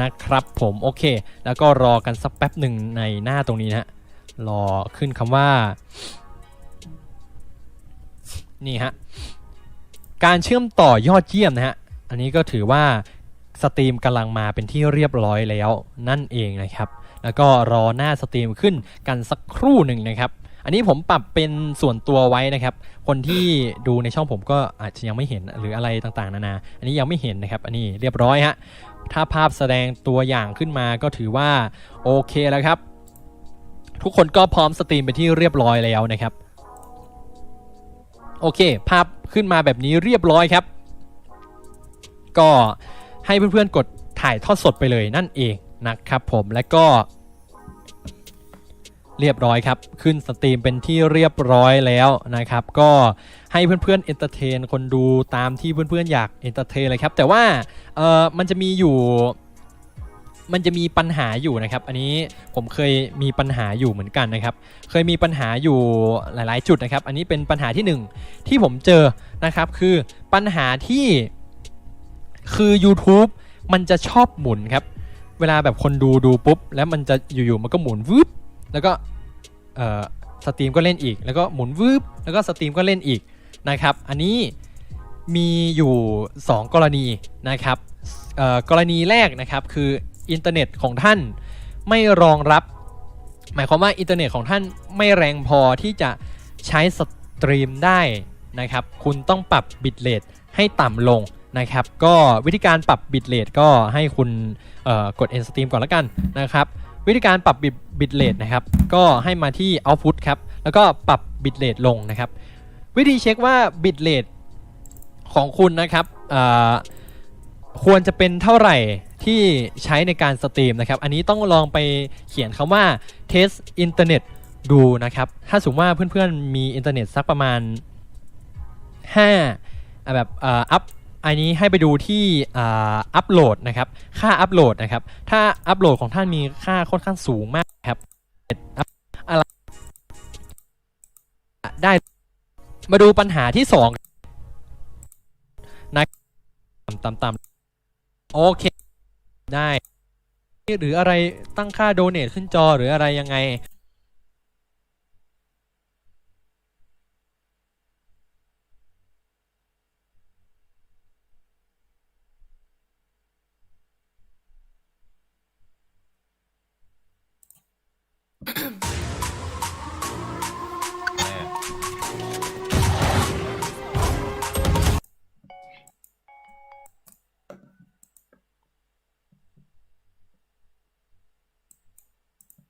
นะครับผมโอเค แล้วก็รอกันสักแป๊บหนึ่งในหน้าตรงนี้นะรอขึ้นคำว่า นี่ฮะ การเชื่อมต่อยอดเยี่ยมนะฮะ อันนี้ก็ถือว่าสตรีมกำลังมาเป็นที่เรียบร้อยแล้วนั่นเองนะครับ แล้วก็รอหน้าสตรีมขึ้นกันสักครู่หนึ่งนะครับ อันนี้ผมปรับเป็นส่วนตัวไว้นะครับ คนที่ดูในช่องผมก็อาจจะยังไม่เห็นหรืออะไรต่างๆ นานา อันนี้ยังไม่เห็นนะครับ อันนี้เรียบร้อยฮะ ถ้าภาพแสดงตัวอย่างขึ้นมาก็ถือว่าโอเคแล้วครับ ทุกคนก็พร้อมสตรีมไปที่เรียบร้อยแล้วนะครับ โอเค ภาพขึ้นมาแบบนี้เรียบร้อยครับ ก็ให้เพื่อนๆกดถ่ายทอดสดไปเลยนั่นเองนะครับผมและก็ เรียบร้อยครับ ขึ้นสตรีมเป็นที่เรียบร้อยแล้วนะครับ ก็ให้เพื่อนๆเอนเตอร์เทนคนดูตามที่เพื่อนๆอยากเอนเตอร์เทนเลยครับ แต่ว่าเออมันจะมีอยู่มันจะมีปัญหาอยู่นะครับ อันนี้ผมเคยมีปัญหาอยู่เหมือนกันนะครับ เคยมีปัญหาอยู่หลาย ๆ จุดนะครับ อันนี้เป็นปัญหาที่หนึ่งที่ผมเจอนะครับ คือปัญหาที่คือ YouTube มันจะชอบหมุนครับ เวลาแบบคนดูดูปุ๊บ แล้วมันจะอยู่ ๆ มันก็หมุนวืบ แล้วก็เอ่อสตรีมก็เล่นอีก แล้วก็หมุนวืบแล้วก็สตรีมก็เล่นอีกนะครับ อันนี้มีอยู่ 2 กรณีนะครับเอ่อกรณีแรกนะครับคืออินเทอร์เน็ตของท่านไม่รองรับ หมายความว่าอินเทอร์เน็ตของท่านไม่แรงพอที่จะใช้สตรีมได้นะครับ คุณต้องปรับบิตเรทให้ต่ำลงนะครับ ก็วิธีการปรับบิตเรทก็ให้คุณกด end stream ก่อนแล้วกันนะครับ วิธีการปรับบิตเรทนะครับ ก็ให้มาที่ output ครับ แล้วก็ปรับบิตเรทลงนะครับ วิธีเช็คว่าบิตเรทของคุณนะครับควรจะเป็นเท่าไหร่ที่ใช้ในการสตรีมนะครับ อันนี้ต้องลองไปเขียนคำว่า test อินเทอร์เน็ตดูนะครับ ถ้าสมมติว่าเพื่อนๆมีอินเทอร์เน็ตสักประมาณ5แบบอัพ อันนี้ให้ไปดูที่อัปโหลดนะครับ ค่าอัปโหลดนะครับ ถ้าอัปโหลดของท่านมีค่าค่อนข้างสูงมากครับอะไรได้ มาดูปัญหาที่สองนะต่ำๆโอเค ได้ หรืออะไรตั้งค่าโดเนทขึ้นจอหรืออะไรยังไง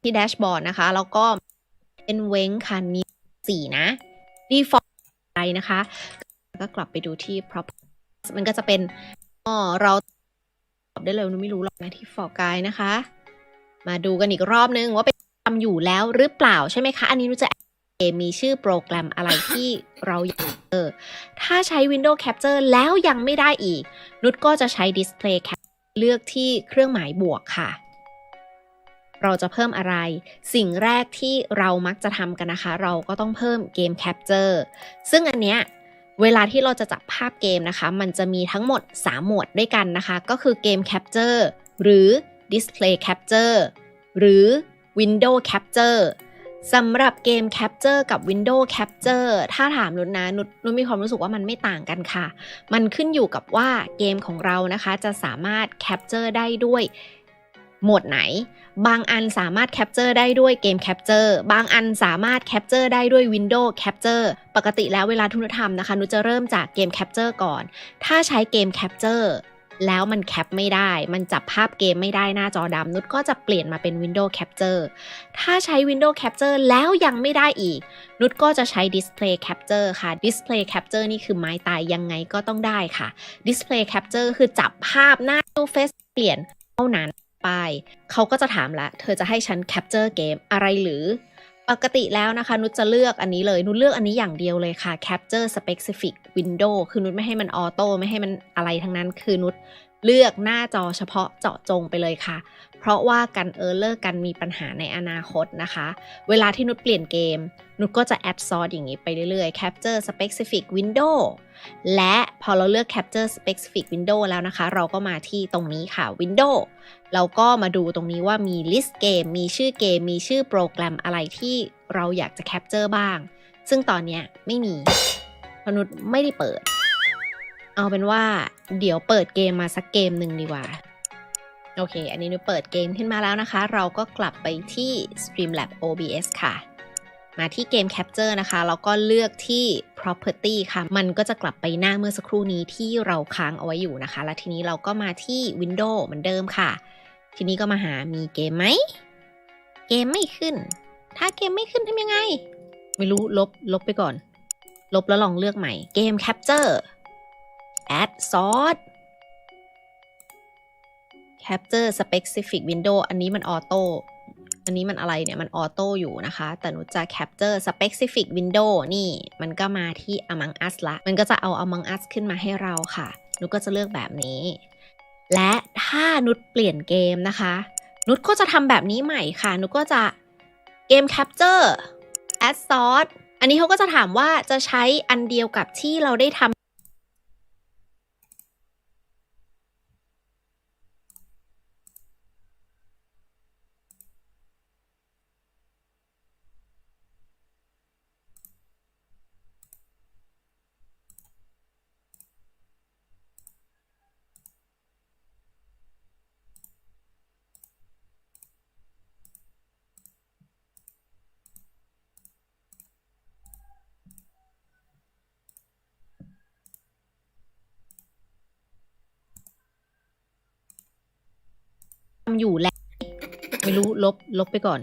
ที่แดชบอร์ดนะคะ แล้วก็เป็นเว้งค่ะมีสี่นะ default ไปนะคะ ก็กลับไปดูที่ prop มันก็จะเป็นอ๋อเราตอบได้เลยนุไม่รู้หรอกนะที่ for guide นะคะ มาดูกันอีกรอบนึงว่าเป็นทำอยู่แล้วหรือเปล่าใช่ไหมคะ อันนี้นุจะมีชื่อโปรแกรมอะไรที่เราอยากเจอถ้าใช้ Windows Capture แล้วยังไม่ได้อีก นุชก็จะใช้ Display Capture เลือกที่เครื่องหมายบวกค่ะ เราจะเพิ่มอะไร สิ่งแรกที่เรามักจะทำกันนะคะ เราก็ต้องเพิ่มเกม Capture ซึ่งอันเนี้ยเวลาที่เราจะจับภาพเกมนะคะ มันจะมีทั้งหมด 3 หมวดด้วยกันนะคะ ก็คือเกม Capture หรือ Display Capture หรือ Window Capture สำหรับเกม Capture กับ Window Capture ถ้าถามนุชนะนุชนุชมีความรู้สึกว่ามันไม่ต่างกันค่ะ มันขึ้นอยู่กับว่าเกมของเรานะคะ จะสามารถ Capture ได้ด้วย โหมดไหน บางอันสามารถ Capture ได้ด้วยเกม Capture บางอันสามารถ Capture ได้ด้วย Window Capture ปกติแล้วเวลาทุนธรรมนะคะนุชจะเริ่มจากเกม Capture ก่อน ถ้าใช้เกม Capture แล้วมันแคปไม่ได้ มันจับภาพเกมไม่ได้หน้าจอดำนุชก็จะเปลี่ยนมาเป็น Window Capture ถ้าใช้ Window Capture แล้วยังไม่ได้อีก นุชก็จะใช้ Display Capture ค่ะ Display Capture นี่คือไม้ตายยังไงก็ต้องได้ค่ะ Display Capture คือจับภาพหน้าตู้เฟซเปลี่ยนเท่านั้น ไปเขาก็จะถามละเธอจะให้ฉันแคปเจอร์เกมอะไรหรือ ปกติแล้วนะคะ นุชจะเลือกอันนี้เลยนุชเลือกอันนี้อย่างเดียวเลยค่ะ Capture Specific Window คือนุชไม่ให้มันออโต้ไม่ให้มันอะไรทั้งนั้น คือนุช เลือกหน้าจอเฉพาะเจาะจงไปเลยค่ะ เพราะว่ากันเออร์เลอร์กันมีปัญหาในอนาคตนะคะ เวลาที่นุชเปลี่ยนเกม นุชก็จะแอดซอร์อย่างนี้ไปเรื่อยๆ Capture Specific Window และพอเราเลือก Capture Specific Window แล้วนะคะ เราก็มาที่ตรงนี้ค่ะ Window เราก็มาดูตรงนี้ว่ามีลิสต์เกม มีชื่อเกม มีชื่อโปรแกรมอะไรที่เราอยากจะแคปเจอร์บ้าง ซึ่งตอนนี้ไม่มีพนุษไม่ได้เปิด เอาเป็นว่าเดี๋ยวเปิดเกมมาสักเกมหนึ่งดีกว่า โอเค อันนี้นุ้ยเปิดเกมขึ้นมาแล้วนะคะ เราก็กลับไปที่ Streamlab OBS ค่ะ มาที่เกม Capture นะคะ แล้วก็เลือกที่ Property ค่ะ มันก็จะกลับไปหน้าเมื่อสักครู่นี้ที่เราค้างเอาไว้อยู่นะคะ แล้วทีนี้เราก็มาที่ Window เหมือนเดิมค่ะ ทีนี้ก็มาหามีเกมไหม เกมไม่ขึ้น ถ้าเกมไม่ขึ้นทำยังไง ไม่รู้ลบลบไปก่อน ลบแล้วลองเลือกใหม่ เกม Capture Add Source Capture Specific Window อันนี้มันออโต้อันนี้มันอะไรเนี่ย มันออโต้อยู่นะคะ แต่หนูจะ Capture Specific Window นี่ มันก็มาที่ Among Us ละ มันก็จะเอา Among Us ขึ้นมาให้เราค่ะ หนูก็จะเลือกแบบนี้ และถ้านุชเปลี่ยนเกมนะคะ นุชก็จะทำแบบนี้ใหม่ค่ะ นุชก็จะเกม Capture Add Source อันนี้เขาก็จะถามว่าจะใช้อันเดียวกับที่เราได้ทำทำ อยู่แล้ว ไม่รู้ลบลบไปก่อน